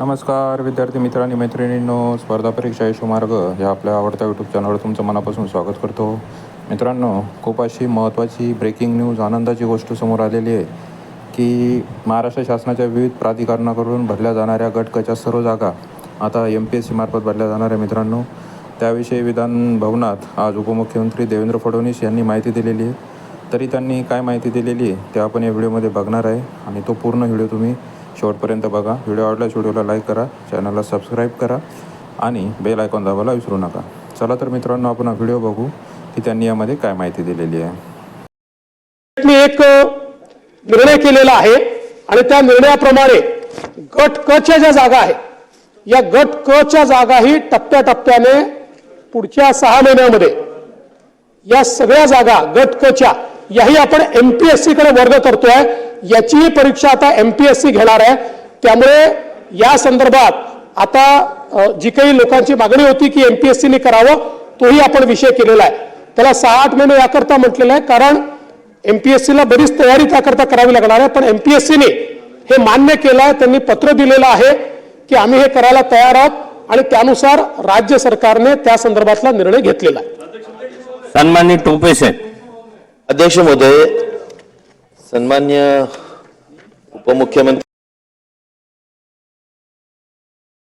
नमस्कार विद्यार्थी मित्रांनी मैत्रिणींनो स्पर्धा परीक्षा यशोमार्ग या आपल्या आवडत्या यूट्यूब चॅनलवर तुमचं मनापासून स्वागत करतो. मित्रांनो खूप अशी महत्त्वाची ब्रेकिंग न्यूज आनंदाची गोष्ट समोर आलेली आहे की महाराष्ट्र शासनाच्या विविध प्राधिकरणाकडून भरल्या जाणाऱ्या गटकच्या सर्व जागा आता एम पी एस सीमार्फत भरल्या जाणाऱ्या मित्रांनो. त्याविषयी विधान भवनात आज उपमुख्यमंत्री देवेंद्र फडणवीस यांनी माहिती दिलेली आहे. तरी त्यांनी काय माहिती दिलेली आहे ते आपण या व्हिडिओमध्ये बघणार आहे आणि तो पूर्ण व्हिडिओ तुम्ही शेवटपर्यंत बघा. व्हिडिओ आवडल्यास व्हिडिओला लाईक करा चॅनलला सबस्क्राईब करा आणि बेल आयकॉन दाबायला विसरू नका. चला तर मित्रांनो आपण व्हिडिओ बघू की त्यांनी यामध्ये काय माहिती दिलेली आहे. मी एक निर्णय केलेला आहे आणि त्या निर्णयाप्रमाणे गट क च्या ज्या जागा आहेत या गट क च्या जागाही टप्प्याटप्प्याने पुढच्या सहा महिन्यामध्ये या सगळ्या जागा गट क च्या याही आपण एमपीएससी कडे वर्ग करतोय. याचीही परीक्षा आता एमपीएससी घेणार आहे. त्यामुळे या संदर्भात आता जी काही लोकांची मागणी होती की एमपीएससीने करावं तोही आपण विषय केलेला आहे. त्याला सहा आठ महिने याकरता म्हटलेलं आहे कारण एमपीएससीला बरीच तयारी त्याकरता करावी लागणार आहे. पण एमपीएससीने हे मान्य केलं आहे त्यांनी पत्र दिलेलं आहे की आम्ही हे करायला तयार आहोत आणि त्यानुसार राज्य सरकारने त्या संदर्भातला निर्णय घेतलेला आहे. सन्माननीय टोपे साहेब अध्यक्ष महोदय सन्मान्य उपमुख्यमंत्री